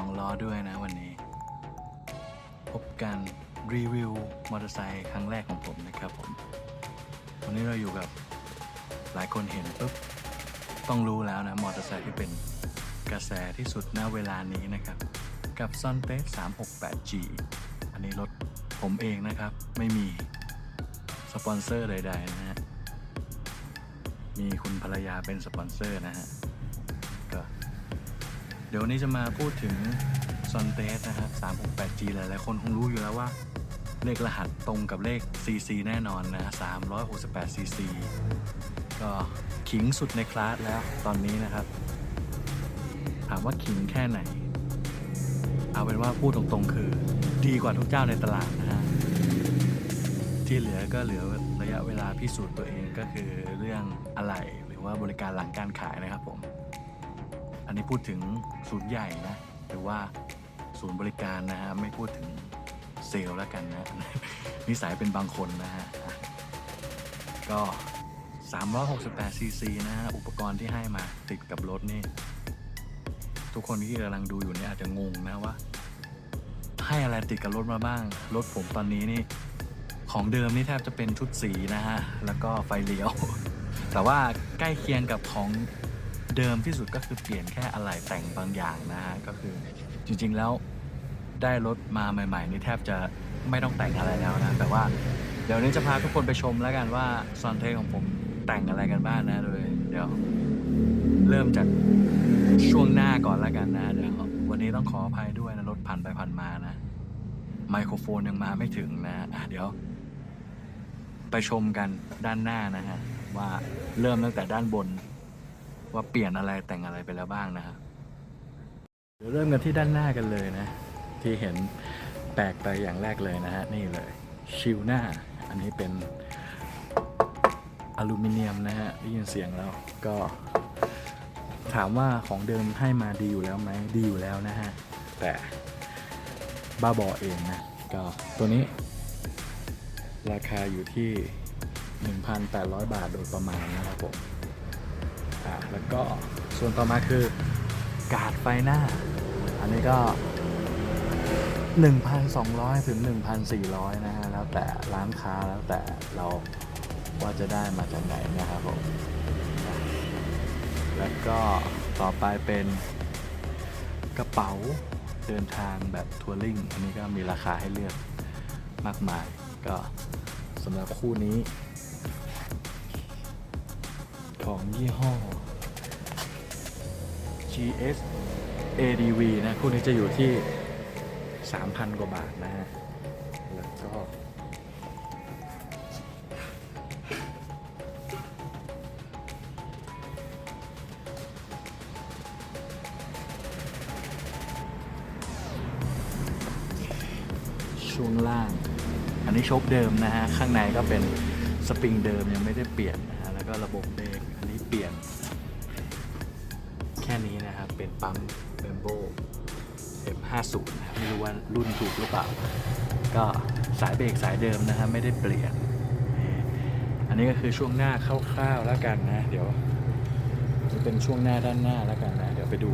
องล้อด้วยนะวันนี้ พบกันรีวิวมอเตอร์ไซค์ครั้งแรกของผมนะครับผม วันนี้เราอยู่กับหลายคนเห็นปุ๊บต้องรู้แล้วนะ มอเตอร์ไซค์ที่เป็นกระแสที่สุดณเวลานี้นะครับ กับ s o n t e 368G อันนี้รถผมเองนะครับ ไม่มีสปอนเซอร์ใดๆนะฮะมีคุณภรรยาเป็นสปอนเซอร์นะฮะ ดี๋ยววันนี้จะมาพูดถึง s o n t e นะครับ 368G หลายๆคนคงรู้อยู่แล้วว่า เลขรหัสตรงกับเลข CC แน่นอนนะ 368 CC ก็ขิงสุดในคลาสแล้วตอนนี้นะครับ ถามว่าขิงแค่ไหน เอาเป็นว่าพูดตรงๆ คือดีกว่าทุกเจ้าในตลาดนะฮะที่เหลือก็เหลือระยะเวลาพิสูจน์ตัวเองก็คือเรื่องอะไรหรือว่าบริการหลังการขายนะครับผม นนี้พูดถึงศูนย์ใหญ่นะ หรือว่าศูนย์บริการนะฮะ ไม่พูดถึงเซลล์แล้วกันนะ นิสัยเป็นบางคนนะฮะ ก็ 368 ซีซีนะฮะ อุปกรณ์ที่ให้มาติดกับรถนี่ ทุกคนที่กำลังดูอยู่นี่อาจจะงงนะว่า ให้อะไรติดกับรถมาบ้าง รถผมตอนนี้นี่ ของเดิมนี่แทบจะเป็นชุดสีนะฮะ แล้วก็ไฟเลี้ยว แต่ว่าใกล้เคียงกับของ เดิมที่สุดก็คือเปลี่ยนแค่อะไหล่แต่งบางอย่างนะฮะก็คือจริงๆแล้วได้รถมาใหม่ ๆ นี่แทบจะไม่ต้องแต่งอะไรแล้วนะแต่ว่าเดี๋ยวนี้จะพาทุกคนไปชมแล้วกันว่าซอนเทของผมแต่งอะไรกันบ้างนะโดยเดี๋ยว เริ่มจากช่วงหน้าก่อนแล้วกันนะเดี๋ยววันนี้ต้องขออภัยด้วยนะรถผ่านไปผ่านมานะ ไมโครโฟนยังมาไม่ถึงนะอะเดี๋ยว ไปชมกันด้านหน้านะฮะว่าเริ่มตั้งแต่ด้านบน ว่าเปลี่ยนอะไรแต่งอะไรไปแล้วบ้างนะฮะเดี๋ยวเริ่มกันที่ด้านหน้ากันเลยนะ ที่เห็นแปลกไปอย่างแรกเลยนะฮะนี่เลยชิวหน้า อันนี้เป็นอลูมิเนียมนะฮะได้ยินเสียงแล้วก็ ถามว่าของเดิมให้มาดีอยู่แล้วไหมดีอยู่แล้วนะฮะ แต่บ้าบอเองนะก็ตัวนี้ ราคาอยู่ที่ 1,800 บาทโดยประมาณนะครับผม อ่าแล้วก็ส่วนต่อมาคือกาดไฟหน้า อันนี้ก็ 1,200 ถึง 1,400 นะฮะ แล้วแต่ร้านค้าแล้วแต่เราว่าจะได้มาจากไหนนะครับผม แล้วก็ต่อไปเป็นกระเป๋าเดินทางแบบทัวริงอันนี้ก็มีราคาให้เลือกมากมาย ก็สำหรับคู่นี้ ของยี่ห้อ GS ADV นะคู่นี้จะอยู่ที่ 3,000 กว่าบาทนะฮะ แล้วก็ ช่วงล่าง อันนี้ชคเดิมนะฮะ ข้างในก็เป็นสปริงเดิมยังไม่ได้เปลี่ยนนะฮะ แล้วก็ระบบเปั๊มเบมโบ M50 นะครับไม่รู้ว่ารุ่นถูกหรือเปล่า ก็สายเบรกสายเดิมนะฮะไม่ได้เปลี่ยน อันนี้ก็คือช่วงหน้าคร่าวๆแล้วกันนะ เดี๋ยวจะเป็นช่วงหน้าด้านหน้าแล้วกันนะ เดี๋ยวไปดู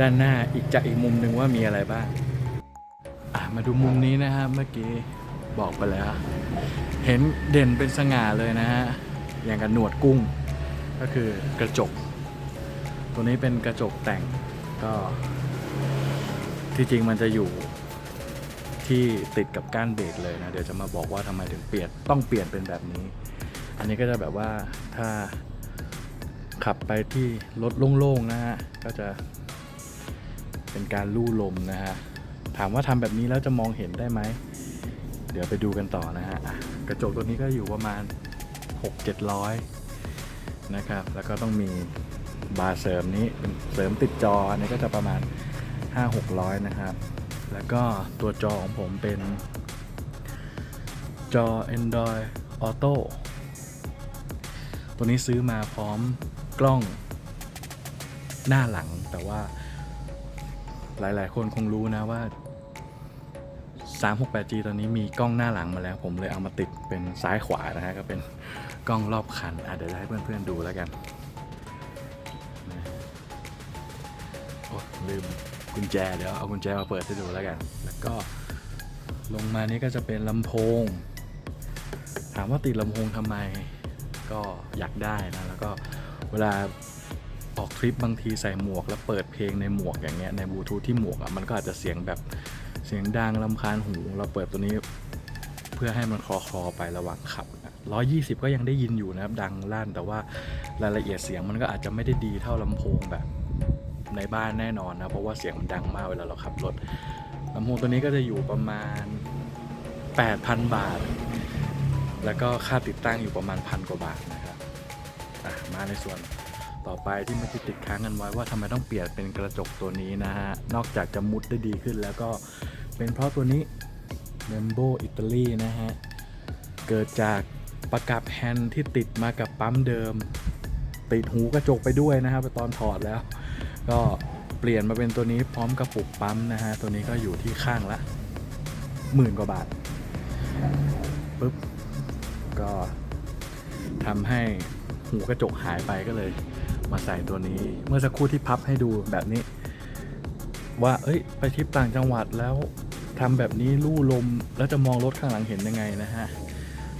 ด้านหน้าอีกจากอีกมุมหนึ่งว่ามีอะไรบ้างอะมาดูมุมนี้นะฮะเมื่อกี้บอกไปแล้ว เห็นเด่นเป็นสง่าเลยนะฮะอย่างกับหนวดกุ้ง ก็คือกระจก ตัวนี้เป็นกระจกแต่งก็ที่จริงมันจะอยู่ที่ติดกับก้านเบรกเลยนะ เดี๋ยวจะมาบอกว่าทำไมถึงเปลี่ยนต้องเปลี่ยนเป็นแบบนี้ อันนี้ก็จะแบบว่าถ้าขับไปที่รถโล่งๆนะฮะก็จะเป็นการลู่ลมนะฮะถามว่าทำแบบนี้แล้วจะมองเห็นได้ไหม เดี๋ยวไปดูกันต่อนะฮะกระจกตัวนี้ก็อยู่ประมาณ 6-700นะครับ แล้วก็ต้องมี บาร์เสริมนี้เป็นเสริมติดจออันนี้ก็จะประมาณ 5-600 นะครับ แล้วก็ตัวจอของผมเป็น จอ Android Auto ตัวนี้ซื้อมาพร้อมกล้องหน้าหลังแต่ว่าหลาย ๆ คนคงรู้นะว่า 368G ตอนนี้มีกล้องหน้าหลังมาแล้ว ผมเลยเอามาติดเป็นซ้ายขวานะฮะก็เป็นกล้องรอบคันอะเดี๋ยวจะให้เพื่อน ๆ ดูแล้วกัน ลืมกุญแจเดี๋ยวเอากุญแจมาเปิดให้ดูแล้วกัน แล้วก็ลงมานี้ก็จะเป็นลำโพง ถามว่าติดลำโพงทำไมก็อยากได้นะ แล้วก็เวลาออกทริปบางทีใส่หมวก แล้วเปิดเพลงในหมวกอย่างเงี้ยในบลูทูธที่หมวกอะมันก็อาจจะเสียงแบบเสียงดังลำคาญหู เราเปิดตัวนี้เพื่อให้มันคลอคลอไประหว่างขับร้อยยี่สิบก็ยังได้ยินอยู่นะครับ ดังลั่นแต่ว่ารายละเอียดเสียงมันก็อาจจะไม่ได้ดีเท่าลำโพงแบบ ในบ้านแน่นอนนะ เพราะว่าเสียงมันดังมากเวลาเราขับรถลำโพงตัวนี้ก็จะอยู่ประมาณ 8,000 บาท แล้วก็ค่าติดตั้งอยู่ประมาณพันกว่าบาทนะครับมาในส่วนต่อไปที่มื่อกี้ติดค้างกันไว้ว่าทำไมต้องเปลี่ยนเป็นกระจกตัวนี้นะฮะ นอกจากจะมุดได้ดีขึ้นแล้วก็เป็นเพราะตัวนี้ m e m b o อิตาลีนะฮะ เกิดจากประกับแฮนด์ที่ติดมากับปั๊มเดิม ติดหูกระจกไปด้วยนะครับตอนถอดแล้ว ก็เปลี่ยนมาเป็นตัวนี้พร้อมกระปุกปั๊มนะฮะ ตัวนี้ก็อยู่ที่ข้างละหมื่นกว่าบาทปุ๊บก็ทำให้หูกระจกหายไปก็เลย มาใส่ตัวนี้ เมื่อสักครู่ที่พับให้ดูแบบนี้ ว่า เอ้ย ไปทริปต่างจังหวัดแล้วทำแบบนี้ลู่ลมแล้วจะมองรถข้างหลังเห็นยังไงนะฮะ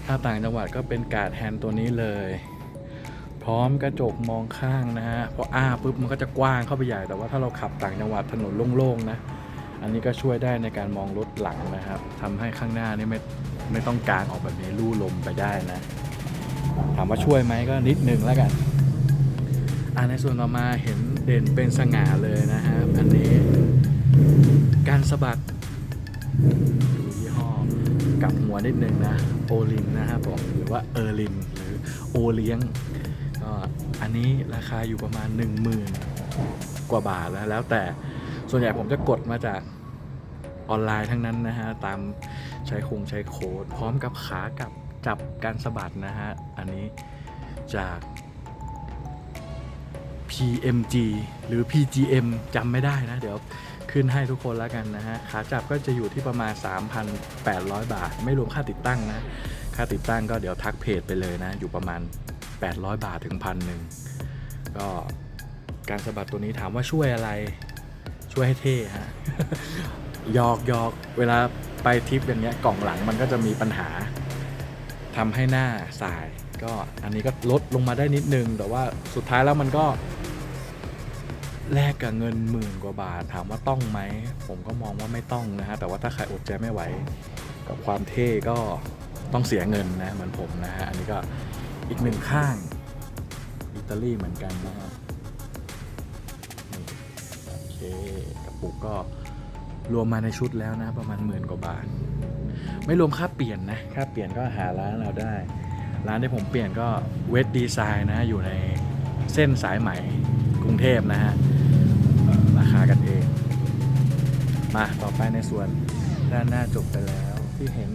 ถ้าต่างจังหวัดก็เป็นการ์ดแฮนด์ตัวนี้เลย พร้อมกระจกมองข้างนะฮะพออ้าปุ๊บมันก็จะกว้างเข้าไปใหญ่แต่ว่าถ้าเราขับต่างจังหวัดถนนโล่งๆนะอันนี้ก็ช่วยได้ในการมองรถหลังนะครับทำให้ข้างหน้านี่ไม่ไม่ต้องกางออกแบบนี้ลู่ลมไปได้นะ ถามว่าช่วยไหมก็นิดนึงแล้วกันอ่าในส่วนต่อมาเห็นเด่นเป็นสง่าเลยนะฮะอันนี้การสะบัดดูยี่ห้อกับหัวนิดนึงนะโอลินนะครับผมหรือว่าเออร์ลินหรือโอเลี้ยง อันนี้ราคาอยู่ประมาณ 10,000 กว่าบาทแล้วแล้วแต่ส่วนใหญ่ผมจะกดมาจากออนไลน์ทั้งนั้นนะฮะ ตามใช้คงใช้โค้ด พร้อมกับขากับจับการสะบัดนะฮะ อันนี้จาก PMG หรือ PGM จำไม่ได้นะ เดี๋ยวขึ้นให้ทุกคนแล้วกันนะฮะ ขาจับก็จะอยู่ที่ประมาณ 3,800 บาท ไม่รวมค่าติดตั้งนะ ค่าติดตั้งก็เดี๋ยวทักเพจไปเลยนะ อยู่ประมาณ 800 บาทถึงพันหนึ่งก็การสะบัดตัวนี้ถามว่าช่วยอะไรช่วยให้เท่ฮะยอกยอกเวลาไปทริปอย่างเงี้ยกล่องหลังมันก็จะมีปัญหาทำให้หน้าสาย ก็อันนี้ก็ลดลงมาได้นิดนึง แต่ว่าสุดท้ายแล้วมันก็แลกกับเงินหมื่นกว่าบาท ถามว่าต้องไหม ผมก็มองว่าไม่ต้องนะฮะ แต่ว่าถ้าใครอดใจไม่ไหว กับความเท่ก็ต้องเสียเงินนะเหมือนผมนะฮะ อันนี้ก็ อีกหนึ่งข้าง อิตาลีเหมือนกันนะฮะโอเคกระปุกก็รวมมาในชุดแล้วนะ ประมาณหมื่นกว่าบาท ไม่รวมค่าเปลี่ยนนะ ค่าเปลี่ยนก็หาร้านเราได้ ร้านที่ผมเปลี่ยนก็เวทดีไซน์นะ อยู่ในเส้นสายไหมกรุงเทพนะฮะราคากันเอง มาต่อไปในส่วนด้านหน้าจบไปแล้วที่เห็น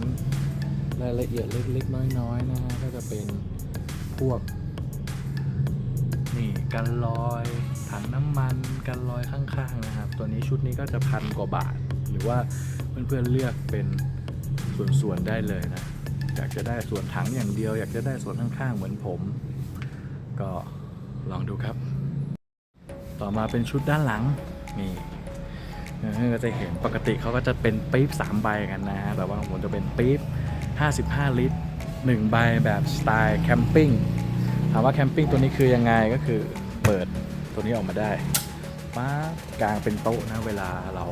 รายละเอียดเล็กๆ น้อยๆนะฮะก็จะเป็น พวก นี่กันลอยถังน้ำมันกันลอยข้างๆนะครับ ตัวนี้ชุดนี้ก็จะพันกว่าบาท หรือว่าเพื่อนๆเลือกเป็นส่วนๆได้เลยนะ อยากจะได้ส่วนถังอย่างเดียว อยากจะได้ส่วนข้างๆเหมือนผม ก็ลองดูครับ ต่อมาเป็นชุดด้านหลังนี่เออก็จะเห็นปกติเขาก็จะเป็นปี๊บ3ใบกันนะ แต่ว่าผมจะเป็นปี๊บ55 ลิตร 1ใบแบบสไตล์แคมปิ้งถามว่าแคมปิ้งตัวนี้คือยังไงก็คือเปิดตัวนี้ออกมาได้ป้ากลางเป็นโต๊ะนะเวลาเรา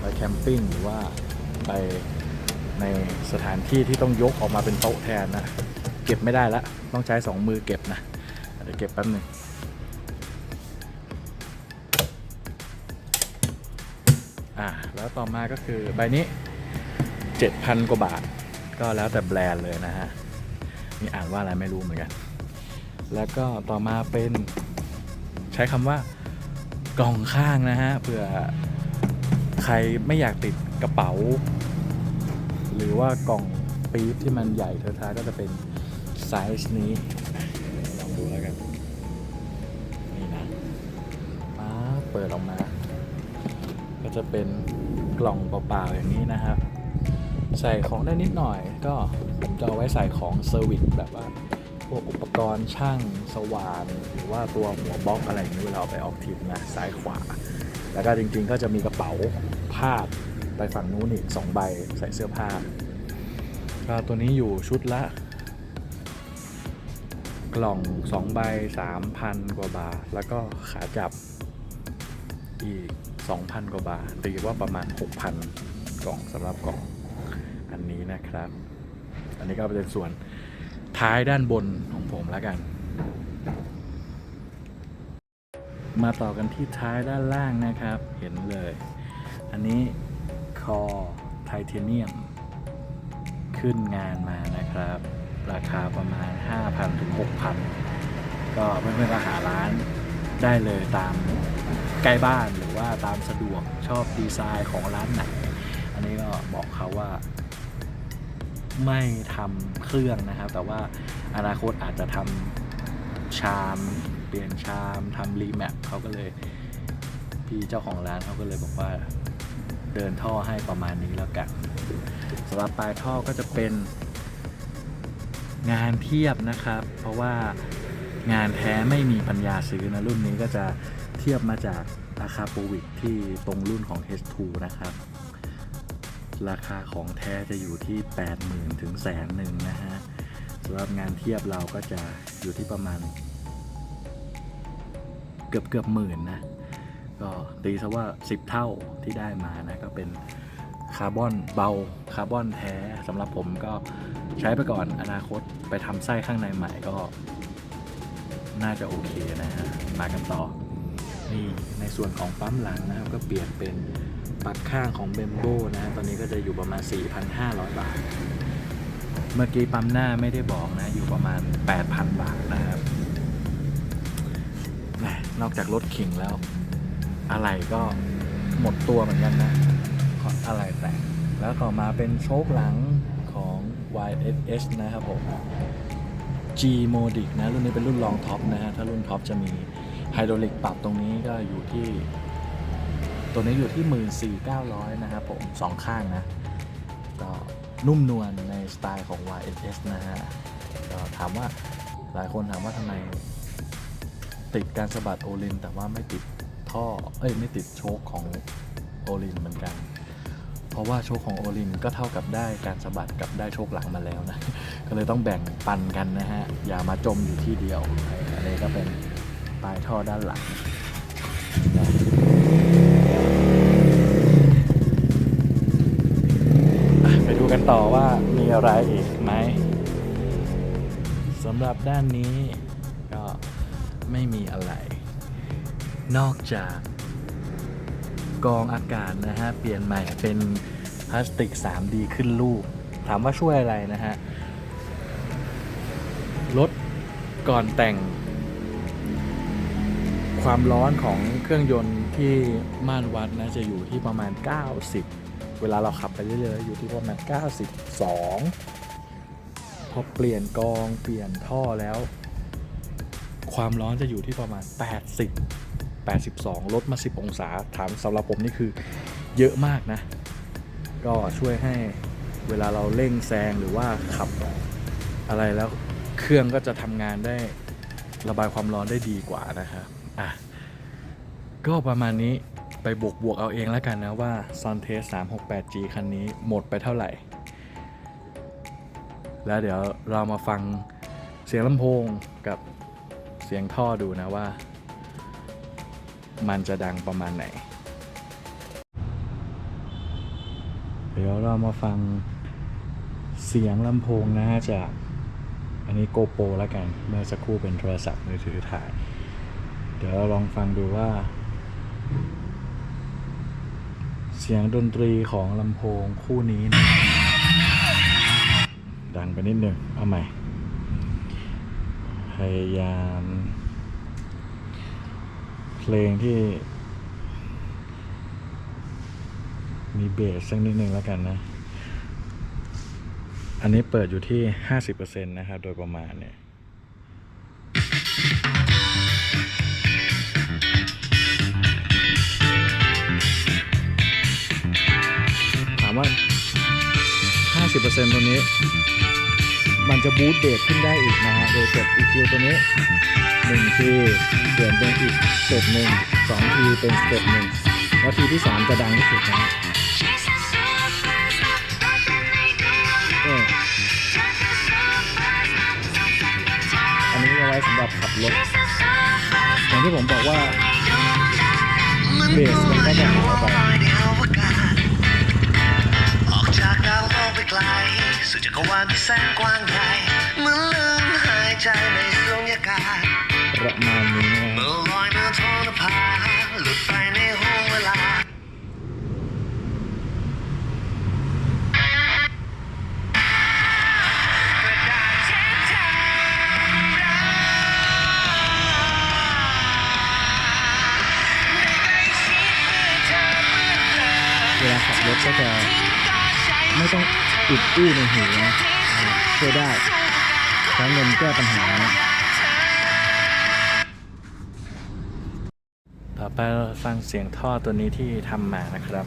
ไปแคมปิ้งหรือว่าไปในสถานที่ที่ต้องยกออกมาเป็นโต๊ะแทนนะ เก็บไม่ได้ละต้องใช้สองมือเก็บนะเดี๋ยวเก็บแป๊บหนึงอ่าแล้วต่อมาก็คือใบนี้ 7,000 กว่าบาท ก็แล้วแต่แบรนด์เลยนะฮะนี่อ่านว่าอะไรไม่รู้เหมือนกัน แล้วก็ต่อมาเป็นใช้คำว่ากล่องข้างนะฮะเผื่อใครไม่อยากติดกระเป๋า หรือว่ากล่องปี๊บที่มันใหญ่เทอะทาก็จะเป็นไซส์นี้ลองดูแล้วกัน นี่นะป๊าเปิดออกมา ก็จะเป็นกล่องเปล่าๆอย่างนี้นะครับ ใส่ของได้นิดหน่อย ก็ผมจะเอาไว้ใส่ของเซอร์วิสแบบว่าพวกอุปกรณ์ช่างสว่านหรือว่าตัวหัวบล็อกอะไรนี้เวลาไปออกทริปนะซ้ายขวา แล้วก็จริงๆก็จะมีกระเป๋าผ้าดไปฝั่งนู้นอีกสองใบใส่เสื้อผ้าก็ตัวนี้อยู่ชุดละ กล่อง2ใบ3,000กว่าบาท แล้วก็ขาจับอีก 2,000 กว่าบาทตีว่าประมาณ 6,000 กล่องสำหรับกล่อง นะครับ อันนี้ก็เป็นส่วนท้ายด้านบนของผมแล้วกัน มาต่อกันที่ท้ายด้านล่างนะครับ เห็นเลย อันนี้คอไทเทเนียม ขึ้นงานมานะครับ ราคาประมาณ 5,000ถึง6,000 ก็เพื่อนๆก็หาร้านได้เลยตามใกล้บ้านหรือว่าตามสะดวกชอบดีไซน์ของร้านไหน อันนี้ก็บอกเขาว่า ไม่ทำเครื่องนะครับ แต่ว่าอนาคตอาจจะทำชามเปลี่ยนชามทำรีแมปเขาก็เลยพี่เจ้าของร้านเขาก็เลยบอกว่าเดินท่อให้ประมาณนี้แล้วกันสำหรับปลายท่อก็จะเป็นงานเทียบนะครับ เพราะว่างานแท้ไม่มีปัญญาซื้อนะ รุ่นนี้ก็จะเทียบมาจากราคาโปวิกที่ตรงรุ่นของ H2 นะครับ ราคาของแท้จะอยู่ที่ 80,000 ถึงแสนหนึ่งนะฮะสำหรับงานเทียบเราก็จะอยู่ที่ประมาณ เกือบเกือบหมื่นนะ ก็ตีซะว่า 10 เท่าที่ได้มานะ ก็เป็นคาร์บอนเบาคาร์บอนแท้สำหรับผมก็ใช้ไปก่อนอนาคตไปทำไส้ข้างในใหม่ก็ น่าจะโอเคนะฮะมากันต่อนี่ในส่วนของปั๊มหลังนะครับก็เปลี่ยนเป็น ปลั๊กข้างของเบมโบนะตอนนี้ก็จะอยู่ประมาณ 4,500 บาท เมื่อกี้ปั๊มหน้าไม่ได้บอกนะ อยู่ประมาณ 8,000 บาทนะครับนอกจากรถขิงแล้ว อะไรก็หมดตัวเหมือนกันนะขออะไรแตกแล้วต่อมาเป็นโชคหลังของ YSS นะครับผม G Modic นะ รุ่นนี้เป็นรุ่นรองท็อปนะฮะ ถ้ารุ่นท็อปจะมีไฮดรอลิกปรับตรงนี้ก็อยู่ที่ ตัวนี้อยู่ที่ 14,900 นะครับผมสองข้างนะ ก็นุ่มนวลในสไตล์ของ YSS นะฮะ ก็ถามว่าหลายคนถามว่าทำไมติดการสะบัดโอลิน แต่ว่าไม่ติดท่อ เอ้ย ไม่ติดโชคของโอลินเหมือนกัน เพราะว่าโชคของโอลินก็เท่ากับได้การสะบัดกับได้โชคหลังมาแล้วนะ ก็เลยต้องแบ่งปันกันนะฮะ อย่ามาจมอยู่ที่เดียว อันนี้ก็เป็นปลายท่อด้านหลังอะไปดู กันต่อว่ามีอะไรอีกไหมสำหรับด้านนี้ก็ไม่มีอะไร นอกจากกองอากาศนะฮะ เปลี่ยนใหม่เป็นพลาสติก 3D ขึ้นรูป ถามว่าช่วยอะไรนะฮะ ลดก่อนแต่ง ความร้อนของเครื่องยนต์ที่ม่านวัดนะจะอยู่ที่ประมาณ 90 เวลาเราขับไปเรื่อยๆอยู่ที่ประมาณ 92 พอเปลี่ยนกองเปลี่ยนท่อแล้ว ความร้อนจะอยู่ที่ประมาณ 80 82 ลดมา 10 องศา ถามสำหรับผมนี่คือเยอะมากนะ ก็ช่วยให้เวลาเราเร่งแซงหรือว่าขับอะไรแล้วเครื่องก็จะทำงานได้ระบายความร้อนได้ดีกว่านะครับอะก็ประมาณนี้ ไปบวกบวกเอาเองแล้วกันนะว่า s u n t e s 368G คันนี้หมดไปเท่าไหร่ แล้วเดี๋ยวเรามาฟังเสียงลำโพงกับเสียงท่อดูนะว่า มันจะดังประมาณไหน เดี๋ยวเรามาฟังเสียงลำโพงนะจากอันนี้โกโปรแล้วกัน เมื่อสักครู่เป็นโทรศัพท์มือถือถ่าย เดี๋ยวเราลองฟังดูว่า สียงดนตรีของลำโพงคู่นี้นะดังไปนิดหนึ่งเอาใหม่ พยายาม เพลงที่ มีเบสสักนิดหนึ่งแล้วกันนะ อันนี้เปิดอยู่ที่ 50%นะครับ โดยประมาณเนี่ย 50%ตัวนี้ มันจะบูตเบสขึ้นได้อีกนะฮะโดยกด EQ ตัวนี้1ทีเปลี่ยนเป็นอีกสเต็ปหนึ่ง2ทีเป็นสเต็ปหนึ่งแล้วทีที่สามจะดังที่สุดนะเอออันนี้เอาไว้สำหรับขับรถอย่างที่ผมบอกว่าเบสมันก็จะหายไป ไปไกลสู่จักรวาลที่แสนกว้างใหญ่เหมือนลืมหายใจในสุญญากาศประมาณนี้นะเมื่อลอยเหนือท้องนภาห อุดอู้ในหูนะช่วยได้ใช้เงินแก้ปัญหาต่อไปเราฟังเสียงท่อตัวนี้ที่ทำมานะครับ